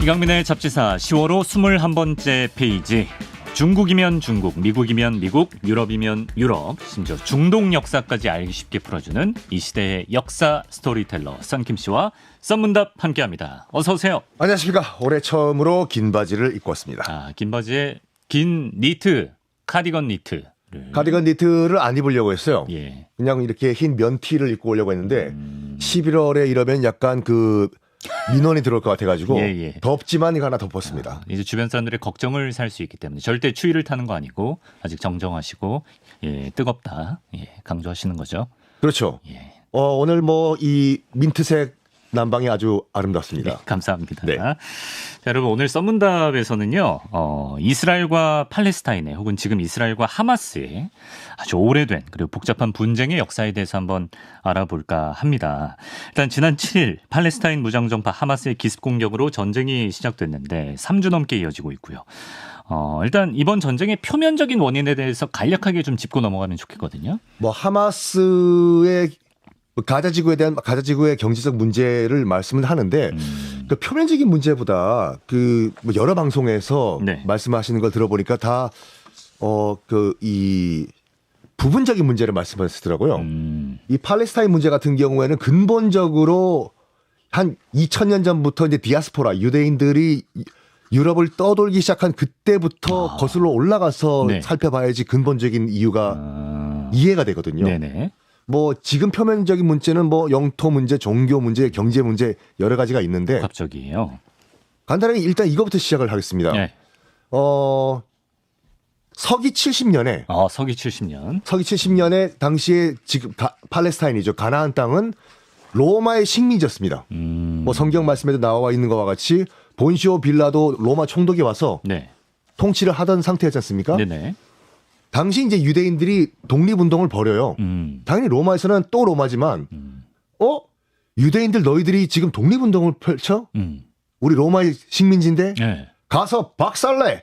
이강민의 잡지사 10월호 21번째 페이지. 중국이면 중국, 미국이면 미국, 유럽이면 유럽, 심지어 중동 역사까지 알기 쉽게 풀어주는 이 시대의 역사 스토리텔러 썬킴 씨와 썬문답 함께합니다. 어서 오세요. 안녕하십니까. 올해 처음으로 긴 바지를 입고 왔습니다. 아, 긴 바지에 긴 니트, 카디건 니트를 가디건 니트를 안 입으려고 했어요. 예. 그냥 이렇게 흰 면티를 입고 오려고 했는데 11월에 이러면 약간 그 민원이 들어올 것 같아가지고 예, 예. 덥지만 이거 하나 덮었습니다. 이제 주변 사람들의 걱정을 살 수 있기 때문에 절대 추위를 타는 거 아니고 아직 정정하시고 예, 뜨겁다 예, 강조하시는 거죠. 그렇죠. 예. 어, 오늘 뭐 이 민트색 난방이 아주 아름답습니다. 네, 감사합니다. 네. 자, 여러분 오늘 썬문답에서는요, 어, 이스라엘과 팔레스타인의 혹은 지금 이스라엘과 하마스의 아주 오래된 그리고 복잡한 분쟁의 역사에 대해서 한번 알아볼까 합니다. 일단 지난 7일 팔레스타인 무장정파 하마스의 기습 공격으로 전쟁이 시작됐는데 3주 넘게 이어지고 있고요. 어, 일단 이번 전쟁의 표면적인 원인에 대해서 간략하게 좀 짚고 넘어가면 좋겠거든요. 뭐 하마스의 가자 지구에 대한 가자 지구의 경제적 문제를 말씀을 하는데 음, 그 표면적인 문제보다 그뭐 여러 방송에서 네. 말씀하시는 걸 들어보니까 다 어 그 이 부분적인 문제를 말씀하시더라고요. 음, 이 팔레스타인 문제 같은 경우에는 근본적으로 한 2000년 전부터 이제 디아스포라 유대인들이 유럽을 떠돌기 시작한 그때부터 아. 거슬러 올라가서 네. 살펴봐야지 근본적인 이유가 아, 이해가 되거든요. 네네. 뭐 지금 표면적인 문제는 뭐 영토 문제, 종교 문제, 경제 문제 여러 가지가 있는데 갑자기요. 간단하게 일단 이거부터 시작을 하겠습니다. 네. 어 서기 70년에 어, 서기 70년. 서기 70년에 당시에 지금 가- 팔레스타인이죠. 가나안 땅은 로마의 식민지였습니다. 음. 뭐 성경 말씀에도 나와 있는 것과 같이 본시오 빌라도 로마 총독이 와서 네. 통치를 하던 상태였지 않습니까? 네네. 당시 이제 유대인들이 독립운동을 벌여요. 음. 당연히 로마에서는 또 로마지만 음. 어? 유대인들 너희들이 지금 독립운동을 펼쳐? 음. 우리 로마의 식민지인데 네. 가서 박살내!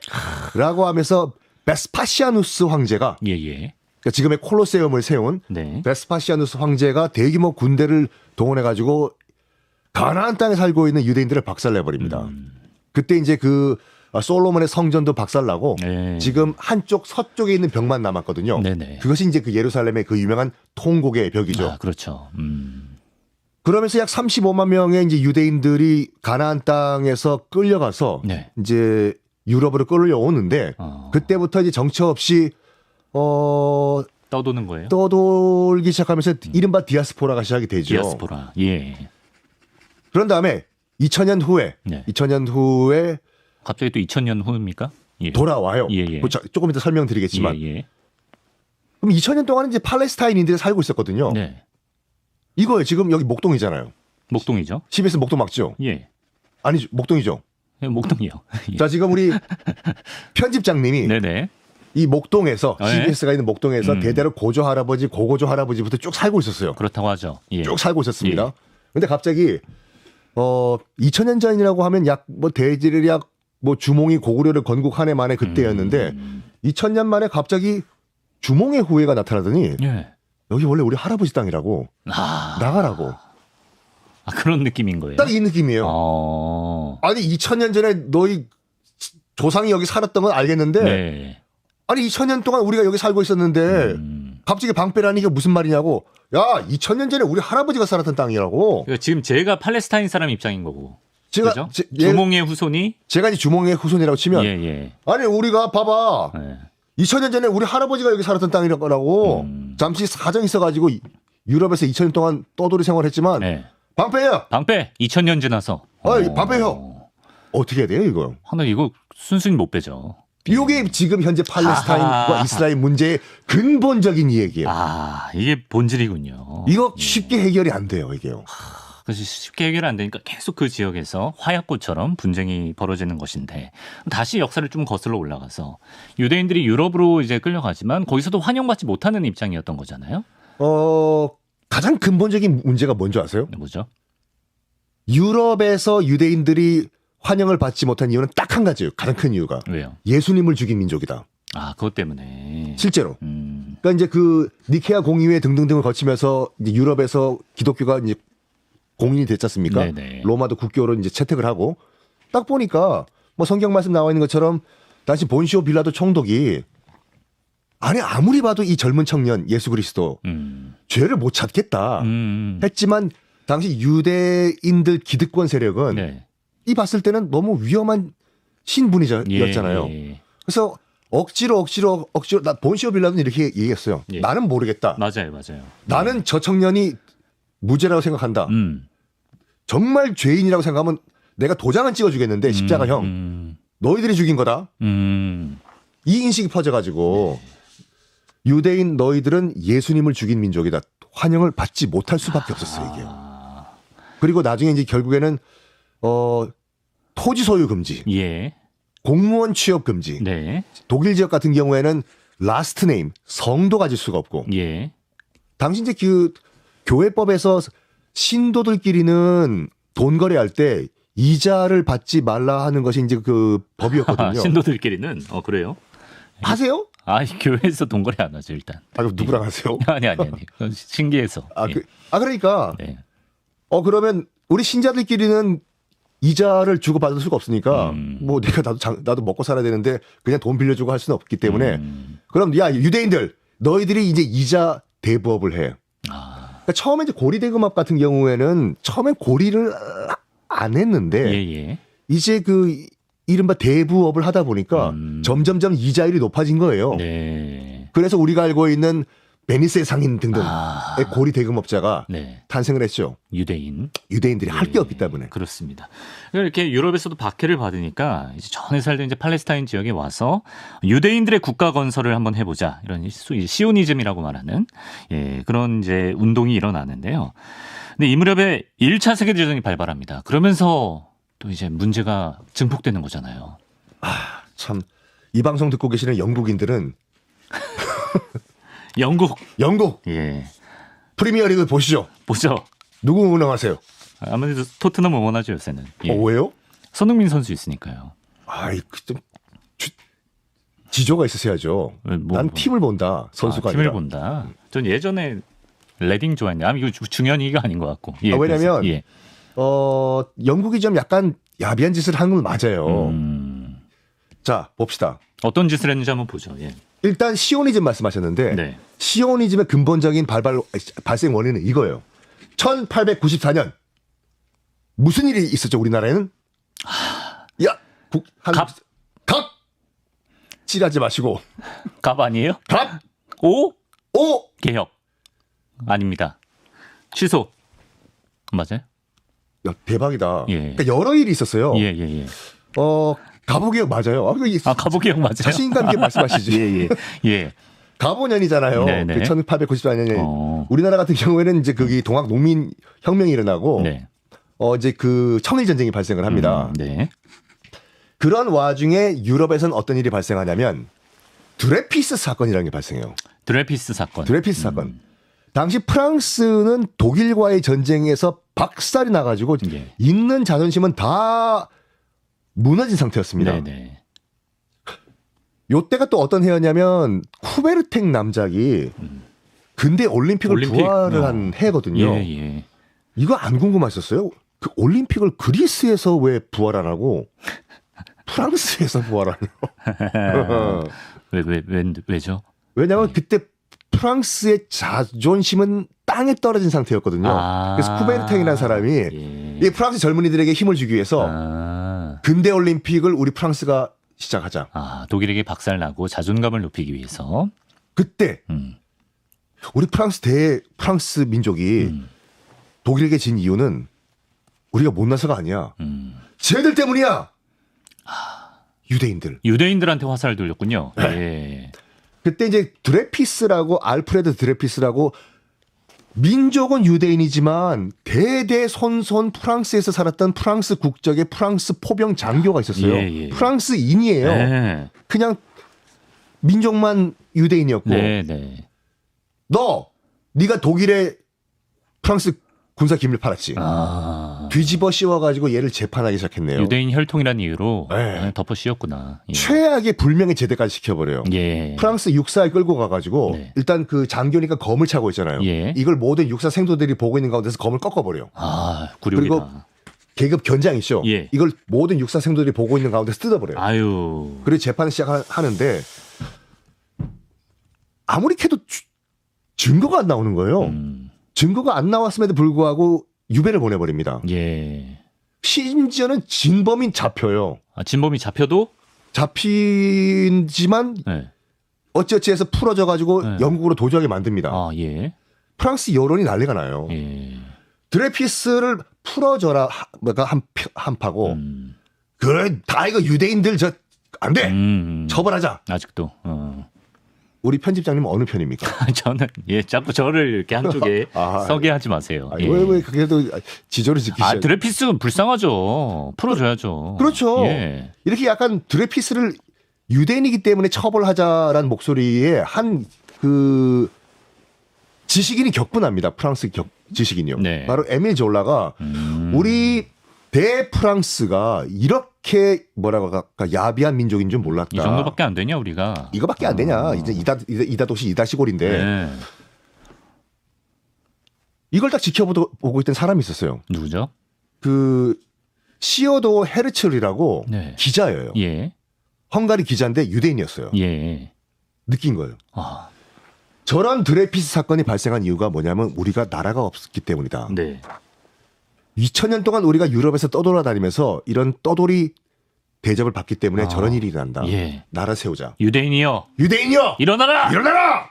라고 하면서 베스파시아누스 황제가 예, 예. 그러니까 지금의 콜로세움을 세운 네. 베스파시아누스 황제가 대규모 군대를 동원해가지고 가나안 땅에 살고 있는 유대인들을 박살내버립니다. 음. 그때 이제 그 아, 솔로몬의 성전도 박살나고 네. 지금 한쪽 서쪽에 있는 벽만 남았거든요. 네네. 그것이 이제 그 예루살렘의 그 유명한 통곡의 벽이죠. 아, 그렇죠. 음. 그러면서 약 35만 명의 이제 유대인들이 가나안 땅에서 끌려가서 네. 이제 유럽으로 끌려오는데 어. 그때부터 이제 정처 없이 어 떠도는 거예요? 떠돌기 시작하면서 이른바 디아스포라가 시작이 되죠. 디아스포라. 예. 그런 다음에 2000년 후에 네. 2000년 후에 갑자기 또 2000년 후입니까? 예. 돌아와요. 예, 예. 뭐 자- 조금 이따 설명드리겠지만 예, 예. 그럼 2000년 동안은 이제 팔레스타인인들이 살고 있었거든요. 네. 이거예요. 지금 여기 목동이잖아요. 목동이죠? CBS 목동 맞죠? 예. 아니 목동이죠. 예, 목동이요. 예. 자 지금 우리 편집장님이 네네. 이 목동에서 네. CBS가 있는 목동에서 음. 대대로 고조 할아버지, 고고조 할아버지부터 쭉 살고 있었어요. 그렇다고 하죠. 예. 쭉 살고 있었습니다. 예. 근데 갑자기 어 2000년 전이라고 하면 약 뭐 대지리약 뭐 주몽이 고구려를 건국 한 해 만에 그때였는데 음. 2000년 만에 갑자기 주몽의 후예가 나타나더니 예. 여기 원래 우리 할아버지 땅이라고 아, 나가라고 아, 그런 느낌인 거예요. 딱 이 느낌이에요. 어. 아니 2000년 전에 너희 조상이 여기 살았던 건 알겠는데 네. 아니 2000년 동안 우리가 여기 살고 있었는데 음. 갑자기 방패라니 이게 무슨 말이냐고 야 2000년 전에 우리 할아버지가 살았던 땅이라고 그러니까 지금 제가 팔레스타인 사람 입장인 거고. 제가 그죠? 제, 예, 주몽의 후손이 제가 이제 주몽의 후손이라고 치면 예, 예. 아니 우리가 봐봐 예. 2000년 전에 우리 할아버지가 여기 살았던 땅이라고 음. 잠시 사정 있어가지고 유럽에서 2000년 동안 떠돌이 생활했지만 네. 방패야 방패 2000년 지나서. 어이, 어. 방패요. 어떻게 해야 돼요 이거 하나 이거 순순히 못 빼죠. 이게 지금 현재 팔레스타인과 아하. 이스라엘 문제의 근본적인 얘기예요 아 이게 본질이군요. 이거 예. 쉽게 해결이 안 돼요 이게요 그래서 쉽게 해결 안 되니까 계속 그 지역에서 화약고처럼 분쟁이 벌어지는 것인데 다시 역사를 좀 거슬러 올라가서 유대인들이 유럽으로 이제 끌려가지만 거기서도 환영받지 못하는 입장이었던 거잖아요. 어 가장 근본적인 문제가 뭔지 아세요? 뭐죠? 유럽에서 유대인들이 환영을 받지 못한 이유는 딱 한 가지예요. 가장 큰 이유가 왜요? 예수님을 죽인 민족이다. 아 그것 때문에. 실제로. 음, 그러니까 이제 그 니케아 공의회 등등등을 거치면서 유럽에서 기독교가 이제 공인이 됐지 않습니까? 네네. 로마도 국교로 이제 채택을 하고 딱 보니까 뭐 성경 말씀 나와 있는 것처럼 당시 본시오 빌라도 총독이 아니 아무리 봐도 이 젊은 청년 예수 그리스도 음. 죄를 못 찾겠다 음. 했지만 당시 유대인들 기득권 세력은 네. 이 봤을 때는 너무 위험한 신분이었잖아요. 예, 예. 그래서 억지로 억지로 억지로 나 본시오 빌라도 이렇게 얘기했어요. 예. 나는 모르겠다. 맞아요, 맞아요. 나는 저 청년이 무죄라고 생각한다. 음. 정말 죄인이라고 생각하면 내가 도장은 찍어주겠는데 십자가형 음. 너희들이 죽인 거다. 음. 이 인식이 퍼져가지고 유대인 너희들은 예수님을 죽인 민족이다. 환영을 받지 못할 수밖에 없었어요 이게. 아, 그리고 나중에 이제 결국에는 어 토지 소유 금지, 예. 공무원 취업 금지. 네. 독일 지역 같은 경우에는 라스트 네임 성도 가질 수가 없고 예. 당시 이제 그 교회법에서 신도들끼리는 돈 거래할 때 이자를 받지 말라 하는 것이 이제 그 법이었거든요. 아, 신도들끼리는 어 그래요? 하세요? 아, 이 교회에서 돈 거래 안 하죠, 일단. 아, 그럼 누구랑 하세요? 아니 아니 아니. 신기해서. 아, 예. 그, 아 그러니까 네. 어 그러면 우리 신자들끼리는 이자를 주고 받을 수가 없으니까 음. 뭐 내가 나도 장- 나도 먹고 살아야 되는데 그냥 돈 빌려주고 할 수는 없기 때문에 음. 그럼 야 유대인들 너희들이 이제 이자 대부업을 해. 아. 그러니까 처음에 이제 고리 대금업 같은 경우에는 처음엔 고리를 안 했는데 예, 예. 이제 그 이른바 대부업을 하다 보니까 음. 점점점 이자율이 높아진 거예요. 네. 그래서 우리가 알고 있는 베니스의 상인 등등의 아. 고리 대금업자가 네. 탄생을 했죠. 유대인. 유대인들이 할게 예, 없기 때문에. 그렇습니다. 이렇게 유럽에서도 박해를 받으니까 이제 전에 살던 이제 팔레스타인 지역에 와서 유대인들의 국가 건설을 한번 해보자 이런 소위 시오니즘이라고 말하는 예, 그런 이제 운동이 일어나는데요. 근데 이 무렵에 1차 세계 대전이 발발합니다. 그러면서 또 이제 문제가 증폭되는 거잖아요. 참이 방송 듣고 계시는 영국인들은 영국 영국 예 프리미어리그 보시죠. 보죠. 누구 응원하세요? 아무래도 토트넘 응원하죠 요새는. 예. 어, 왜요? 손흥민 선수 있으니까요. 아이 그좀 지조가 있으셔야죠. 왜, 뭐, 난 뭐. 팀을 본다. 선수가 아, 팀을 아니라. 본다. 전 예전에 레딩 좋아했는데, 아 이거 주- 중요한 얘기가 아닌 것 같고. 예, 아, 왜냐면 예. 어 영국이 좀 약간 야비한 짓을 한건 맞아요. 음, 자 봅시다. 어떤 짓을 했는지 한번 보죠. 예. 일단 시오니즘 말씀하셨는데 네. 시오니즘의 근본적인 발발 발생 원인은 이거예요. 1894년 무슨 일이 있었죠 우리나라에는? 야, 국, 한, 갑. 갑 찌하지 마시고 갑 아니에요? 갑, 오 오, 개혁 아닙니다. 취소 맞아요? 야, 대박이다. 예. 그러니까 여러 일이 있었어요. 예 예 예. 어, 가보개혁 맞아요. 아, 아 갑오 개혁 맞아요? 자신감 있게 말씀하시지. 예예 예. 예. 가보년이잖아요. 네네. 그 1894년에 어, 우리나라 같은 경우에는 이제 거기 동학 농민 혁명이 일어나고 네. 어 이제 그 청일 전쟁이 발생을 합니다. 음, 네. 그런 와중에 유럽에선 어떤 일이 발생하냐면 드레피스 사건이라는 게 발생해요. 드레피스 사건. 드레피스 사건. 당시 프랑스는 독일과의 전쟁에서 박살이 나가지고 예. 있는 자존심은 다 무너진 상태였습니다. 네네. 요때가 또 어떤 해였냐면 쿠베르텍 남작이 근대 올림픽을 올림픽. 부활을 어. 한 해거든요. 예 예. 이거 안 궁금하셨어요? 그 올림픽을 그리스에서 왜 부활 안 하고 프랑스에서 부활하냐? 왜왜 왜, 왜죠? 왜냐하면 그때 프랑스의 자존심은 땅에 떨어진 상태였거든요. 아. 그래서 쿠베르탱이라는 사람이 예. 이 프랑스 젊은이들에게 힘을 주기 위해서 아. 근대 올림픽을 우리 프랑스가 시작하자. 아, 독일에게 박살 나고 자존감을 높이기 위해서. 그때 음. 우리 프랑스 대 프랑스 민족이 음. 독일에게 진 이유는 우리가 못나서가 아니야. 음. 쟤들 때문이야. 유대인들. 유대인들한테 화살을 돌렸군요. 네. 예. 그때 이제 드레피스라고 알프레드 드레피스라고 민족은 유대인이지만 대대손손 프랑스에서 살았던 프랑스 국적의 프랑스 포병 장교가 있었어요. 예, 예. 프랑스인이에요. 네. 그냥 민족만 유대인이었고 네, 네. 너 네가 독일에 프랑스 군사 기밀 팔았지. 아. 뒤집어 씌워가지고 얘를 재판하기 시작했네요. 유대인 혈통이라는 이유로 네. 아, 덮어 씌웠구나. 예. 최악의 불명예 제대까지 시켜버려요. 예. 프랑스 육사에 끌고 가가지고 네. 일단 그 장교니까 검을 차고 있잖아요. 예. 이걸 모든 육사 생도들이 보고 있는 가운데서 검을 꺾어버려. 아. 그리고 계급 견장이죠. 예. 이걸 모든 육사 생도들이 보고 있는 가운데 뜯어버려요. 아유. 그리고 재판을 시작하는데 아무리 캐도 주- 증거가 안 나오는 거예요. 음, 증거가 안 나왔음에도 불구하고 유배를 보내버립니다. 예. 심지어는 진범인 잡혀요. 아, 진범이 잡혀도 잡히지만 네. 어찌어찌해서 풀어져 가지고 네. 영국으로 도주하게 만듭니다. 아, 예. 프랑스 여론이 난리가 나요. 예. 드레피스를 풀어줘라 하- 뭐가 한, 표- 한 파고 음. 그래 다 이거 유대인들 저 안돼 음. 처벌하자. 아직도. 어. 우리 편집장님 어느 편입니까? 저는 예, 자꾸 저를 이렇게 한쪽에 아, 서게 하지 마세요. 아니, 예. 왜, 왜 그래도 지조를 지키시죠? 아, 드레피스는 불쌍하죠. 풀어줘야죠. 그렇죠. 예. 이렇게 약간 드레피스를 유대인이기 때문에 처벌하자라는 목소리에 한 그 지식인이 격분합니다. 프랑스 격, 지식인이요. 네. 바로 에밀 졸라가 음. 우리 대 프랑스가 이렇게 뭐라고 할까 야비한 민족인 줄 몰랐다. 이 정도밖에 안 되냐 우리가? 이거밖에 안 되냐. 어. 이제 이다 이다, 도시 이다 시골인데 네. 이걸 딱 지켜보고 있던 사람이 있었어요. 누구죠? 그 시어도 헤르츠이라고 네. 기자예요. 예. 헝가리 기자인데 유대인이었어요. 예. 느낀 거예요. 아, 저런 드레피스 사건이 발생한 이유가 뭐냐면 우리가 나라가 없었기 때문이다. 네. 2000년 동안 우리가 유럽에서 떠돌아다니면서 이런 떠돌이 대접을 받기 때문에 아. 저런 일이 일어난다. 예. 나라 세우자. 유대인이여 유대인이여! 일어나라! 일어나라!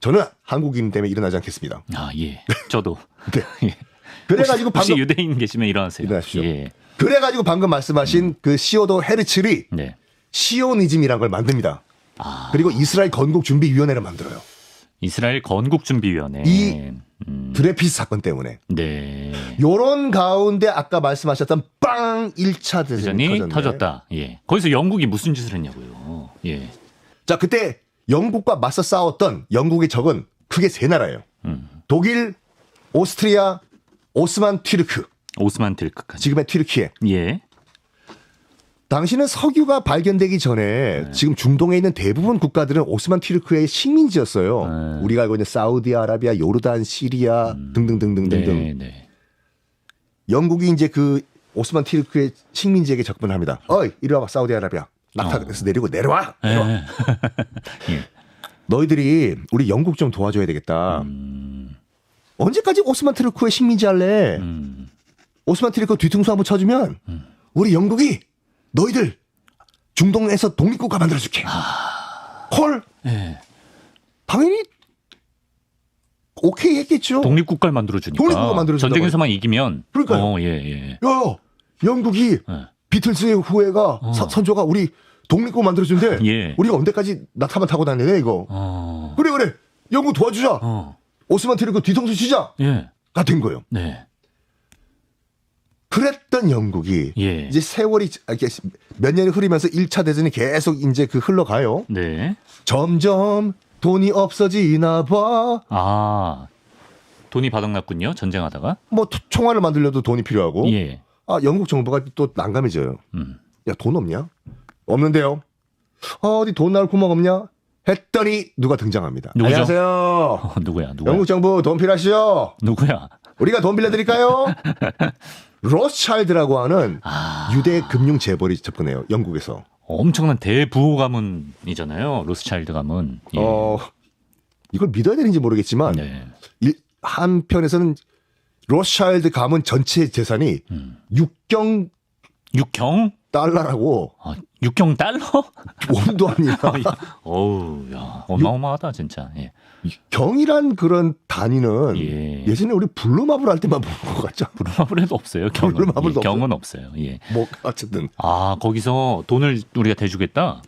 저는 한국인 때문에 일어나지 않겠습니다. 아 예. 저도. 네. 예. 그래가지고 혹시 방금 유대인 계시면 일어나세요. 일어나십시오. 예. 그래가지고 방금 말씀하신 그 시오도 헤르츠리 네. 시오니즘이란 걸 만듭니다. 아, 그리고 이스라엘 건국 준비 위원회를 만들어요. 이스라엘 건국준비위원회. 이- 음, 드레피스 사건 때문에. 네. 요런 가운데 아까 말씀하셨던 빵 1차 대전이 터졌네. 터졌다. 예. 거기서 영국이 무슨 짓을 했냐고요. 예. 자, 그때 영국과 맞서 싸웠던 영국의 적은 크게 세 나라예요. 음. 독일, 오스트리아, 오스만 튀르크. 오스만 틸크까지. 지금의 튀르키예. 예. 당시는 석유가 발견되기 전에 네. 지금 중동에 있는 대부분 국가들은 오스만 튀르크의 식민지였어요. 네. 우리가 알고 있는 사우디아라비아, 요르단, 시리아 등등등등등등. 네, 네. 영국이 이제 그 오스만 튀르크의 식민지에게 접근합니다. 어이, 이리 와봐, 사우디아라비아. 낙타에서 내리고 내려와. 내려와. 예. 예. 너희들이 우리 영국 좀 도와줘야 되겠다. 언제까지 오스만 튀르크의 식민지 할래? 음. 오스만 튀르크 뒤통수 한번 쳐주면 우리 영국이 너희들 중동에서 독립국가 만들어줄게. 헐, 예. 당연히 오케이 했겠죠. 독립국가를 만들어주니까. 독립국가 만들어준다고 전쟁에서만 이기면. 그러니까요. 어, 예, 예. 야, 영국이 예. 비틀스의 후예가 어. 사- 선조가 우리 독립국 만들어준대. 예. 우리가 언제까지 낙타만 타고 다니래 이거. 어. 그래 그래. 영국 도와주자. 어. 오스만 튀르크 뒤통수 치자가 예. 된 거예요. 네. 그랬던 영국이 예. 이제 세월이 이렇게 몇 년이 흐르면서 1차 대전이 계속 이제 그 흘러가요. 네. 점점 돈이 없어지나 봐. 아. 돈이 바닥났군요. 전쟁하다가. 뭐 토- 총알을 만들려도 돈이 필요하고. 예. 아 영국 정부가 또 난감해져요. 음. 야 돈 없냐? 없는데요. 아, 어디 돈 나올 구멍 없냐? 했더니 누가 등장합니다. 누구죠? 안녕하세요. 어, 누구야? 누구야? 영국 정부 돈 필요하시죠? 누구야? 우리가 돈 빌려드릴까요? 로스차일드라고 하는 아. 유대 금융 재벌이 접근해요. 영국에서. 엄청난 대부호 가문이잖아요. 로스차일드 가문. 예. 어 이걸 믿어야 되는지 모르겠지만 네. 일- 한편에서는 로스차일드 가문 전체 재산이 음. 6경 육경? 달러라고 아, 육경 달러? 원도 아니라 어우, 야, 어마어마하다 진짜. 예. 경이란 그런 단위는 예. 예. 전에 우리 블루마블 할 때만 본것 같죠. 브루마블에도 없어요. 경은. 브루마블도 예, 경은 없어요. 예. 뭐 어쨌든 아, 거기서 돈을 우리가 대주겠다.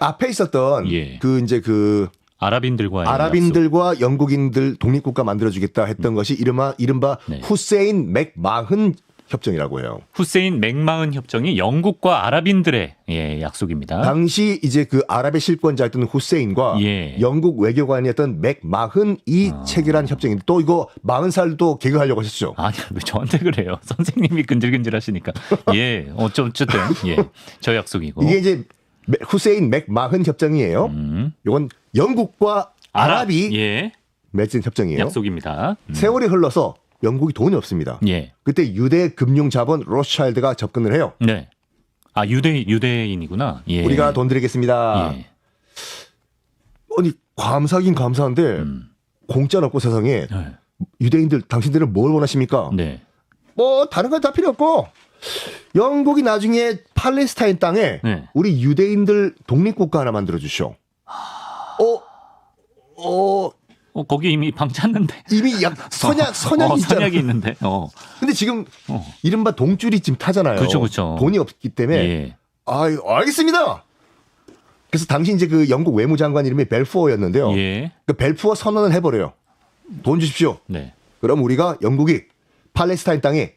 앞에 있었던 예. 그 이제 그 아랍인들과의 아랍인들과 영국인들 독립국가 만들어주겠다 했던 것이 이른바 이른바 음. 네. 후세인 맥마흔 협정이라고 해요. 후세인 맥마흔 협정이 영국과 아랍인들의 예, 약속입니다. 당시 이제 그 아랍의 실권자였던 후세인과 예. 영국 외교관이었던 맥마흔이 체결한 협정인데 또 이거 마흔 살도 개그하려고 하셨죠. 아니 왜 저한테 그래요? 선생님이 근질근질 하시니까. 예, 어쨌든 예, 저 약속이고. 이게 이제 맥- 후세인 맥마흔 협정이에요. 음, 이건 영국과 아랍 이 예, 맺은 협정이에요. 약속입니다. 음, 세월이 흘러서 영국이 돈이 없습니다. 예. 그때 유대 금융 자본 로스차일드가 접근을 해요. 네. 아 유대 유대인이구나. 예. 우리가 돈 드리겠습니다. 예. 아니 감사긴 감사한데 음. 공짜 없고 세상에 네. 유대인들 당신들은 뭘 원하십니까? 네. 뭐 다른 건 다 필요 없고 영국이 나중에 팔레스타인 땅에 네. 우리 유대인들 독립국가 하나 만들어 주시오. 어, 어 어 거기 이미 방 찼는데. 이미 약 선약 선약이 어, 있잖아. 선약이 있는데. 어. 근데 지금 어. 이른바 동줄이 지금 타잖아요. 그쵸, 그쵸. 돈이 없기 때문에 예. 아 알겠습니다. 그래서 당시 이제 그 영국 외무장관 이름이 벨푸어였는데요. 예. 그 벨푸어 선언을 해버려요. 돈 주십시오. 네. 그럼 우리가 영국이 팔레스타인 땅에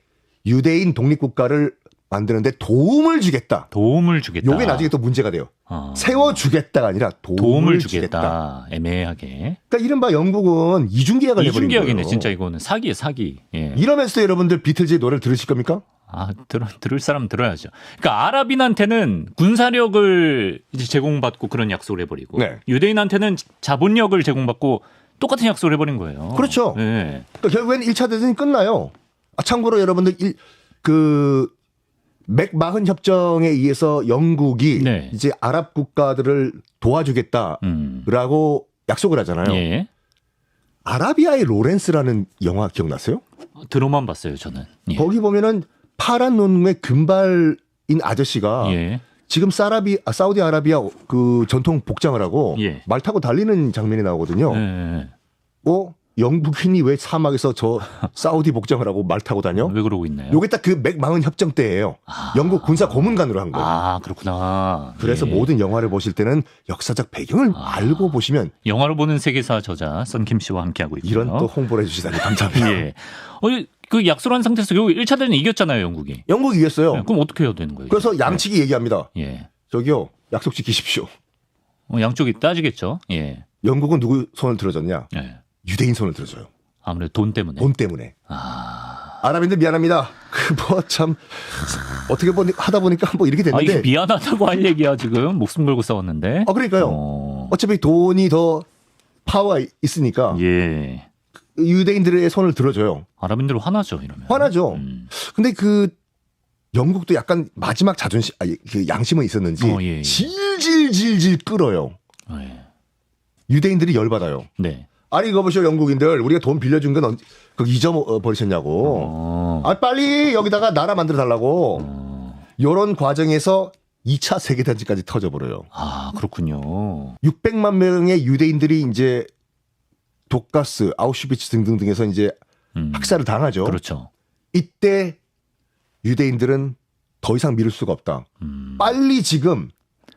유대인 독립국가를 만드는데 도움을 주겠다. 도움을 주겠다. 요게 나중에 또 문제가 돼요. 어. 세워주겠다가 아니라 도움을, 도움을 주겠다. 주겠다. 애매하게. 그러니까 이른바 영국은 이중계약을 해버린 이중계약이네. 거예요. 진짜 이거는 사기에 사기. 예. 이러면서 여러분들 비틀즈의 노래를 들으실 겁니까? 아, 들, 들을 사람 들어야죠. 그러니까 아랍인한테는 군사력을 이제 제공받고 그런 약속을 해버리고 네. 유대인한테는 자본력을 제공받고 똑같은 약속을 해버린 거예요. 그렇죠. 네. 그러니까 결국엔 1차 대전이 끝나요. 아, 참고로 여러분들 일, 그 맥마흔 협정에 의해서 영국이 네. 이제 아랍 국가들을 도와주겠다라고 음. 약속을 하잖아요. 예. 아라비아의 로렌스라는 영화 기억나세요? 들어만 봤어요, 저는. 예. 거기 보면은 파란 눈의 금발인 아저씨가 예. 지금 사라비 아, 사우디 아라비아 그 전통 복장을 하고 예. 말 타고 달리는 장면이 나오거든요. 예. 어? 영국인이 왜 사막에서 저 사우디 복장을 하고 말 타고 다녀? 왜 그러고 있나요? 요게 딱 그 맥마흔 협정 때예요. 영국 군사 고문관으로 한 거예요. 아, 그렇구나. 그래서 예. 모든 영화를 보실 때는 역사적 배경을 아. 알고 보시면 영화를 보는 세계사 저자 썬킴 씨와 함께하고 있고요. 이런 또 홍보를 해주시다니 감사합니다. 예. 어, 그 약속한 상태에서 결국 1차 대전 이겼잖아요, 영국이. 영국이 이겼어요. 예, 그럼 어떻게 해야 되는 거예요? 그래서 양측이 얘기합니다. 예. 저기요 약속 지키십시오. 어, 양쪽이 따지겠죠. 예. 영국은 누구 손을 들어줬냐? 예. 유대인 손을 들어줘요. 아무래도 돈 때문에. 돈 때문에. 아. 아랍인들 미안합니다. 그뭐참 어떻게 보니 하다 보니까 뭐 이렇게 아, 됐는데. 미안하다고 할 얘기야, 지금. 목숨 걸고 싸웠는데. 아 그러니까요. 어. 어차피 돈이 더 파워가 있으니까 예. 유대인들의 손을 들어줘요. 아랍인들 화나죠, 이러면. 화나죠. 음. 근데 그 영국도 약간 마지막 자존심, 아, 그 양심은 있었는지 어, 예, 예. 질질질질 끌어요. 예. 유대인들이 열받아요. 네. 아니 이거 보시오 영국인들 우리가 돈 빌려준 건 언제 그 잊어버리셨냐고. 어. 아 빨리 여기다가 나라 만들어 달라고. 어. 요런 과정에서 2차 세계 대전까지 터져 버려요. 아, 그렇군요. 600만 명의 유대인들이 이제 독가스, 아우슈비츠 등등등에서 이제 음. 학살을 당하죠. 그렇죠. 이때 유대인들은 더 이상 미룰 수가 없다. 음. 빨리 지금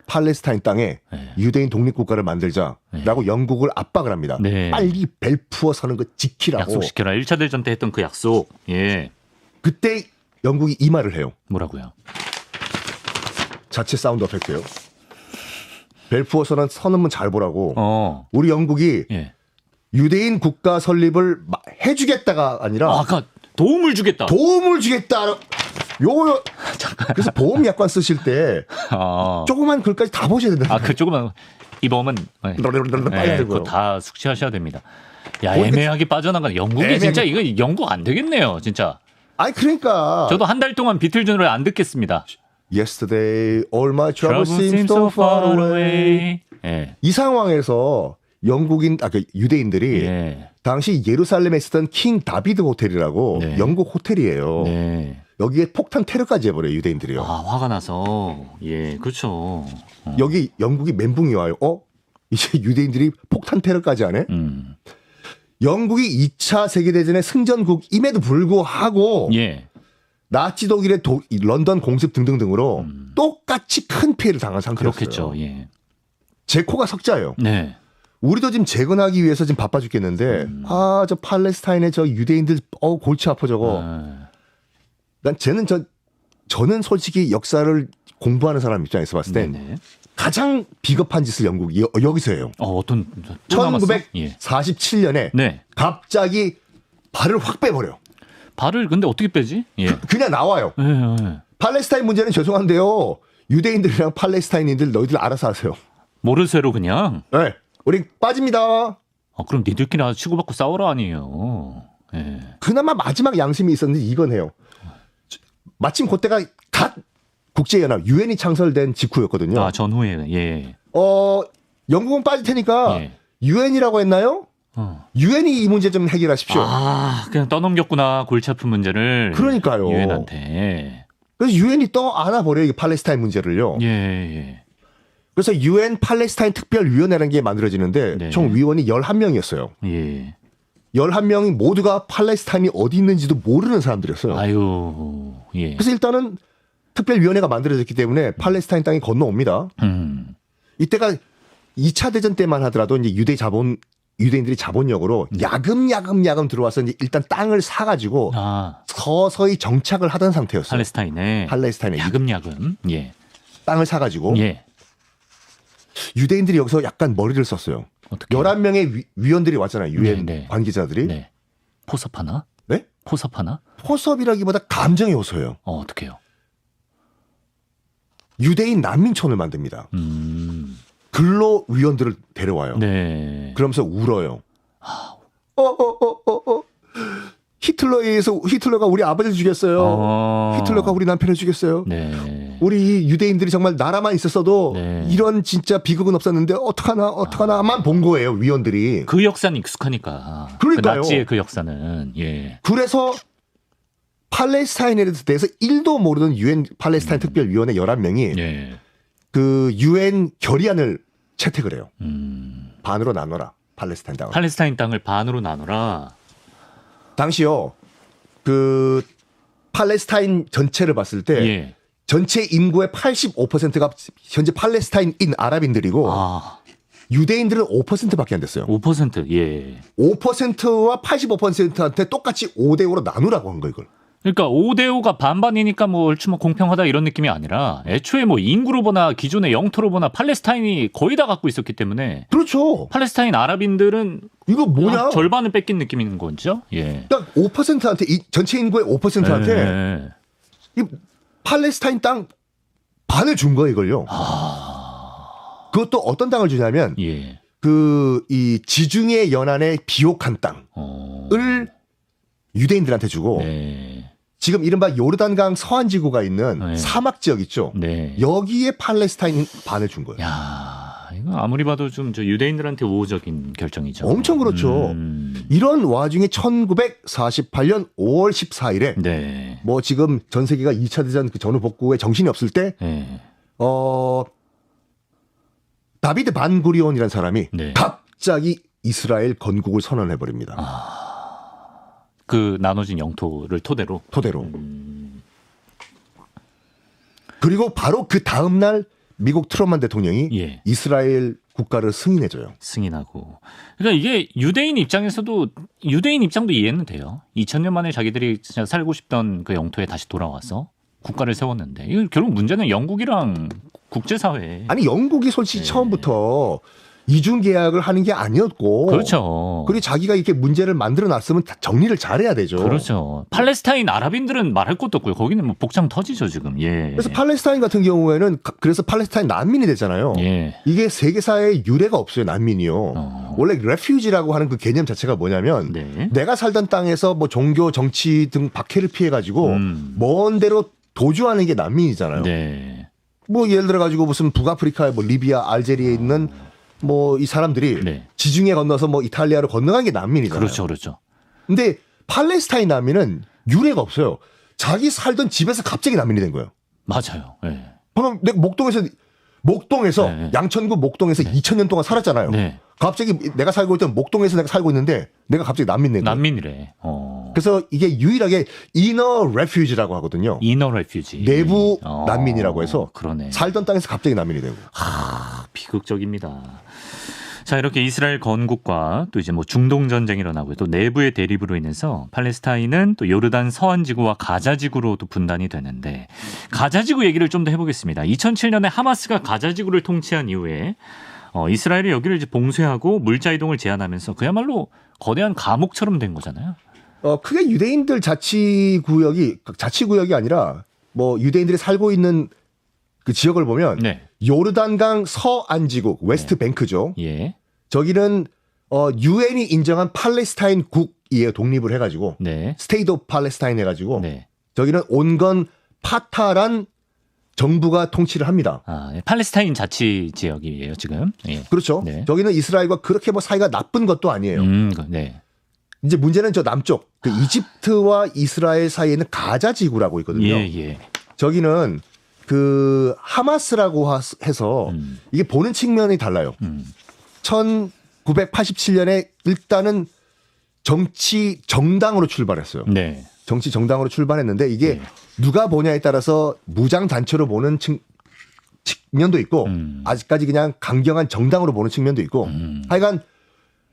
팔레스타인 땅에 네. 유대인 독립국가를 만들자라고 영국을 압박을 합니다. 네. 빨리 벨푸어 서는 거 지키라고. 약속시켜라. 1차 대전 때 했던 그 약속. 예. 그때 영국이 이 말을 해요. 뭐라고요? 자체 사운드 에펙트예요. 벨푸어 선언 선언문 잘 보라고. 어. 우리 영국이 예. 유대인 국가 설립을 마- 해주겠다가 아니라 아, 아까 도움을 주겠다. 도움을 주겠다. 요거 그래서 보험 약관 쓰실 때 아. 조그만 글까지 다 보셔야 된다. 아, 그 조금만 이 범은 네. 네. 그거 다 숙지하셔야 됩니다. 야, 뭐 이게- 애매하게 빠져나간 영국이 애매하게- 진짜 이거 영국 안 되겠네요, 진짜. 아니 그러니까 저도 한 달 동안 비틀즈 노래 안 듣겠습니다. Yesterday all my troubles Trouble seem so far away. 예. 이 상황에서 영국인 아그 유대인들이 예. 당시 예루살렘에 있었던 킹 다비드 호텔이라고 네. 영국 호텔이에요. 네. 여기에 폭탄 테러까지 해버려요 유대인들이요. 아, 화가 나서. 예, 그렇죠. 어. 여기 영국이 멘붕이 와요. 어? 이제 유대인들이 폭탄 테러까지 하네? 음. 영국이 2차 세계대전의 승전국임에도 불구하고 예. 나치 독일의 도- 이 런던 공습 등등등으로 음. 똑같이 큰 피해를 당한 상태였어요. 그렇겠죠. 예. 제 코가 석자예요. 네. 우리도 지금 재건하기 위해서 지금 바빠 죽겠는데 음. 아저 팔레스타인의 저 유대인들 어 골치 아파 저거. 아, 난 쟤는 저 저는 솔직히 역사를 공부하는 사람 입장에서 봤을 땐 네네. 가장 비겁한 짓을 영국이 여, 여기서 해요. 어, 어떤 또 남았어? 예. 1947년에 네. 갑자기 발을 확 빼버려. 발을 근데 어떻게 빼지? 예. 그 냥 나와요. 예, 예. 팔레스타인 문제는 죄송한데요. 유대인들이랑 팔레스타인인들 너희들 알아서 하세요. 모르쇠로 그냥. 네. 우리 빠집니다. 아, 그럼 니들끼리 알아서 치고받고 싸우라 아니에요. 예. 그나마 마지막 양심이 있었는데 이건 해요. 마침 그때가 갓 국제연합 유엔이 창설된 직후였거든요. 아 전후에 예. 어 영국은 빠질 테니까 예. 유엔이라고 했나요? 어. 유엔이 이 문제 좀 해결하십시오. 아 그냥 떠넘겼구나 골치 아픈 문제를. 그러니까요. 유엔한테. 그래서 유엔이 떠 안아버려요 이 팔레스타인 문제를요. 예 예. 그래서 유엔 팔레스타인 특별위원회라는 게 만들어지는데 네. 총 위원이 11명이었어요. 예. 11명이 모두가 팔레스타인이 어디 있는지도 모르는 사람들이었어요. 아유 예. 그래서 일단은 특별위원회가 만들어졌기 때문에 팔레스타인 땅이 건너옵니다. 음. 이때가 2차 대전 때만 하더라도 이제 유대 자본 유대인들이 자본력으로 야금야금 야금 들어와서 이제 일단 땅을 사가지고 아 서서히 정착을 하던 상태였어요. 팔레스타인에 팔레스타인에 야금야금. 예. 땅을 사가지고 예. 유대인들이 여기서 약간 머리를 썼어요. 어떻게? 11명의 위, 원들이 왔잖아요. 유엔 네, 네. 관계자들이. 네. 포섭 하나? 네? 포섭 하나? 포섭이라기보다 감정의 호소예요. 어 어떻게요? 유대인 난민촌을 만듭니다. 음. 근로 위원들을 데려와요. 네. 그러면서 울어요. 어, 어, 어, 어, 어. 히틀러에 의해서 히틀러가 우리 아버지를 죽였어요. 어. 히틀러가 우리 남편을 죽였어요. 네. 우리 유대인들이 정말 나라만 있었어도 네. 이런 진짜 비극은 없었는데 어떡하나 어떡하나만 본 거예요 위원들이. 그 역사는 익숙하니까. 그러니까요. 그 나치의 그 역사는 예. 그래서 팔레스타인에 대해서 1도 모르는 유엔 팔레스타인 특별위원회 11명이 예. 그 유엔 결의안을 채택을 해요. 음. 반으로 나눠라. 팔레스타인 땅을. 팔레스타인 땅을 반으로 나눠라. 당시요. 그 팔레스타인 전체를 봤을 때 예. 전체 인구의 85%가 현재 팔레스타인인 아랍인들이고 아, 유대인들은 5%밖에 안 됐어요. 5% 예. 5%와 85%한테 똑같이 5대 5로 나누라고 한 거 이걸. 그러니까 5대 5가 반반이니까 뭐 얼추 뭐 공평하다 이런 느낌이 아니라 애초에 뭐 인구로 보나 기존의 영토로 보나 팔레스타인이 거의 다 갖고 있었기 때문에 그렇죠. 팔레스타인 아랍인들은 이거 뭐냐? 한 절반을 뺏긴 느낌인 거죠. 예. 딱 5%한테 이 전체 인구의 5%한테 예. 이 팔레스타인 땅 반을 준 거예요, 이걸요. 그것도 어떤 땅을 주냐면 예. 그이 지중해 연안의 비옥한 땅을 어. 유대인들한테 주고 네. 지금 이른바 요르단강 서안 지구가 있는 네. 사막 지역 있죠. 네. 여기에 팔레스타인 반을 준 거예요. 야, 아무리 봐도 좀 저 유대인들한테 우호적인 결정이죠. 엄청 그렇죠. 음. 이런 와중에 1948년 5월 14일에 네. 뭐 지금 전 세계가 2차 대전 그 전후 복구에 정신이 없을 때 네. 어, 다비드 반구리온이라는 사람이 네. 갑자기 이스라엘 건국을 선언해 버립니다. 그 나눠진 영토를 토대로. 토대로. 음. 그리고 바로 그 다음 날 미국 트럼만 대통령이 예. 이스라엘 국가를 승인해 줘요. 승인하고. 그러니까 이게 유대인 입장에서도 유대인 입장도 이해는 돼요. 2000년 만에 자기들이 진짜 살고 싶던 그 영토에 다시 돌아와서 국가를 세웠는데 이거 결국 문제는 영국이랑 국제사회. 아니 영국이 솔직히 네. 처음부터 이중 계약을 하는 게 아니었고 그렇죠. 그리고 자기가 이렇게 문제를 만들어 놨으면 다 정리를 잘해야 되죠. 그렇죠. 팔레스타인 아랍인들은 말할 것도 없고요. 거기는 뭐 복장 터지죠 지금. 예. 그래서 팔레스타인 같은 경우에는 가- 그래서 팔레스타인 난민이 되잖아요. 예. 이게 세계사에 유례가 없어요, 난민이요. 어. 원래 레퓨지라고 하는 그 개념 자체가 뭐냐면 네. 내가 살던 땅에서 뭐 종교, 정치 등 박해를 피해 가지고 음. 먼 데로 도주하는 게 난민이잖아요. 네. 뭐 예를 들어 가지고 무슨 북아프리카의 뭐 리비아, 알제리에 있는 뭐 이 사람들이 네. 지중해 건너서 뭐 이탈리아로 건너간 게 난민이잖아요. 그렇죠, 그렇죠. 근데 팔레스타인 난민은 유례가 없어요. 자기 살던 집에서 갑자기 난민이 된 거예요. 맞아요. 예. 방금 내가 목동에서 목동에서 네. 양천구 목동에서 2000년 동안 살았잖아요. 네. 갑자기 내가 살고 있던 목동에서 내가 살고 있는데 내가 갑자기 난민 된 거예요. 난민이래. 어. 그래서 이게 유일하게 이너 레퓨지라고 하거든요. 이너 레퓨지. 내부 어, 난민이라고 해서 그러네. 살던 땅에서 갑자기 난민이 되고. 하, 비극적입니다. 자, 이렇게 이스라엘 건국과 또 이제 뭐 중동 전쟁이 일어나고 또 내부의 대립으로 인해서 팔레스타인은 또 요르단 서안 지구와 가자 지구로도 분단이 되는데 가자 지구 얘기를 좀 더 해보겠습니다. 2007년에 하마스가 가자 지구를 통치한 이후에 어, 이스라엘이 여기를 이제 봉쇄하고 물자 이동을 제한하면서 그야말로 거대한 감옥처럼 된 거잖아요. 어 크게 유대인들 자치 구역이 자치 구역이 아니라 뭐 유대인들이 살고 있는 그 지역을 보면 네. 요르단강 서안 지구 웨스트 뱅크죠. 예. 저기는 어 유엔이 인정한 팔레스타인 국 지역이에요. 독립을 해 가지고 네. 스테이트 오브 팔레스타인 해 가지고 네. 저기는 온건 파타란 정부가 통치를 합니다. 아, 예, 팔레스타인 자치 지역이에요, 지금. 예. 그렇죠. 네. 저기는 이스라엘과 그렇게 뭐 사이가 나쁜 것도 아니에요. 음, 그- 네. 이제 문제는 저 남쪽 그 이집트와 이스라엘 사이에는 가자 지구라고 있거든요. 예, 예. 저기는 그 하마스라고 하- 해서 음. 이게 보는 측면이 달라요. 음. 1987년에 일단은 정치 정당으로 출발했어요. 네. 정치 정당으로 출발했는데 이게 네. 누가 보냐에 따라서 무장 단체로 보는 측, 측면도 있고 음. 아직까지 그냥 강경한 정당으로 보는 측면도 있고 음. 하여간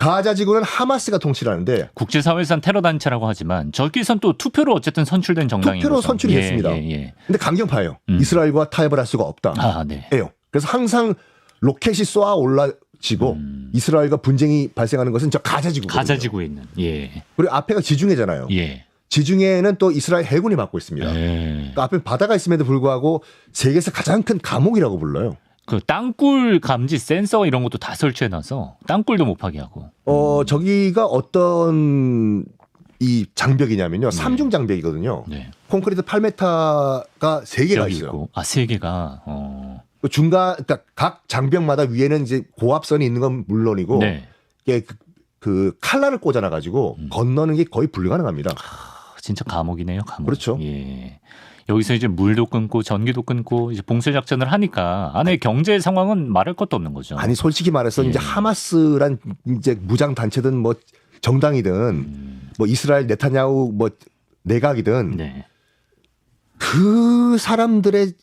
가자 지구는 하마스가 통치를 하는데 국제사회상 테러 단체라고 하지만 저기선 또 투표로 어쨌든 선출된 정당인 투표로. 선출이 예, 됐습니다. 예, 예. 근데 강경파예요. 음. 이스라엘과 타협을 할 수가 없다. 아, 네. 예요. 그래서 항상 로켓이 쏘아 올라지고 음. 이스라엘과 분쟁이 발생하는 것은 저 가자 지구. 가자 지구에 있는. 예. 그리고 앞에가 지중해잖아요. 예. 지중해는 또 이스라엘 해군이 맡고 있습니다. 예. 그러니까 앞에 바다가 있음에도 불구하고 세계에서 가장 큰 감옥이라고 불러요. 그 땅굴 감지 센서 이런 것도 다 설치해 놔서 땅굴도 못 파게 하고. 어 저기가 어떤 이 장벽이냐면요. 삼중 장벽이거든요. 네. 콘크리트 8m가 세 개가 여기 있어요. 있고. 아, 세 개가. 어. 그 중간 그러니까 각 장벽마다 위에는 이제 고압선이 있는 건 물론이고 네. 이게 그, 그 칼날을 꽂아놔 가지고 음. 건너는 게 거의 불가능합니다. 아, 진짜 감옥이네요, 감옥. 그렇죠. 예. 여기서 이제 물도 끊고 전기도 끊고 이제 봉쇄 작전을 하니까 안에 경제 상황은 말할 것도 없는 거죠. 아니 솔직히 말해서 예. 이제 하마스란 이제 무장 단체든 뭐 정당이든 음, 뭐 이스라엘 네타냐후 뭐 내각이든 네. 그 사람들의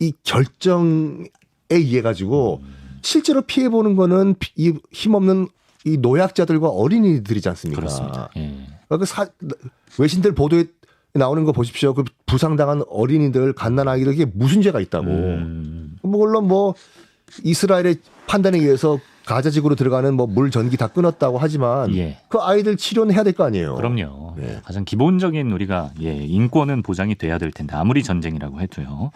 이 결정에 의해 가지고 실제로 피해 보는 거는 피- 이 힘없는 이 노약자들과 어린이들이지 않습니까? 그렇습니다. 예. 그러니까 그 사, 외신들 보도에 나오는 거 보십시오. 그 부상당한 어린이들, 갓난아기들 이게 무슨 죄가 있다고. 음, 물론 뭐 이스라엘의 판단에 의해서 가자 지구로 들어가는 뭐 물 전기 다 끊었다고 하지만 예. 그 아이들 치료는 해야 될 거 아니에요. 그럼요. 네. 가장 기본적인 우리가 예, 인권은 보장이 돼야 될 텐데 아무리 전쟁이라고 해도요.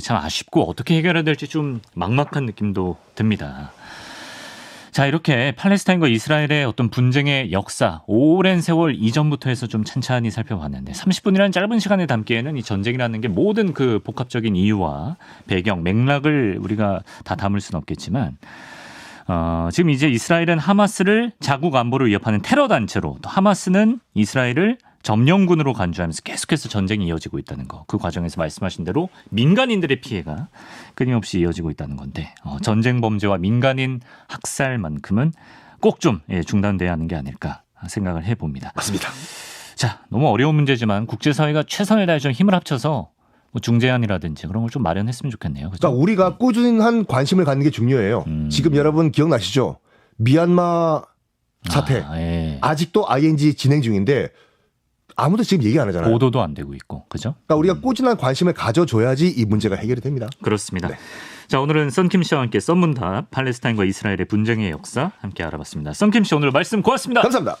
참 아쉽고 어떻게 해결해야 될지 좀 막막한 느낌도 듭니다. 자, 이렇게 팔레스타인과 이스라엘의 어떤 분쟁의 역사, 오랜 세월 이전부터 해서 좀 찬찬히 살펴봤는데 30분이라는 짧은 시간에 담기에는 이 전쟁이라는 게 모든 그 복합적인 이유와 배경, 맥락을 우리가 다 담을 수는 없겠지만 어, 지금 이제 이스라엘은 하마스를 자국 안보를 위협하는 테러 단체로 또 하마스는 이스라엘을 점령군으로 간주하면서 계속해서 전쟁이 이어지고 있다는 거. 그 과정에서 말씀하신 대로 민간인들의 피해가 끊임없이 이어지고 있다는 건데 어, 전쟁 범죄와 민간인 학살만큼은 꼭좀 예, 중단돼야 하는 게 아닐까 생각을 해봅니다. 맞습니다. 자, 너무 어려운 문제지만 국제사회가 최선을 다해 좀 힘을 합쳐서 뭐 중재안이라든지 그런 걸 좀 마련했으면 좋겠네요. 그죠? 그러니까 우리가 꾸준한 관심을 갖는 게 중요해요. 음. 지금 여러분 기억나시죠? 미얀마 사태 아, 예. 아직도 ING 진행 중인데 아무도 지금 얘기 안 하잖아요. 보도도 안 되고 있고, 그죠? 그러니까 우리가 꾸준한 관심을 가져줘야지 이 문제가 해결이 됩니다. 그렇습니다. 네. 자, 오늘은 썬킴 씨와 함께 썬문답 팔레스타인과 이스라엘의 분쟁의 역사 함께 알아봤습니다. 썬킴 씨 오늘 말씀 고맙습니다. 감사합니다.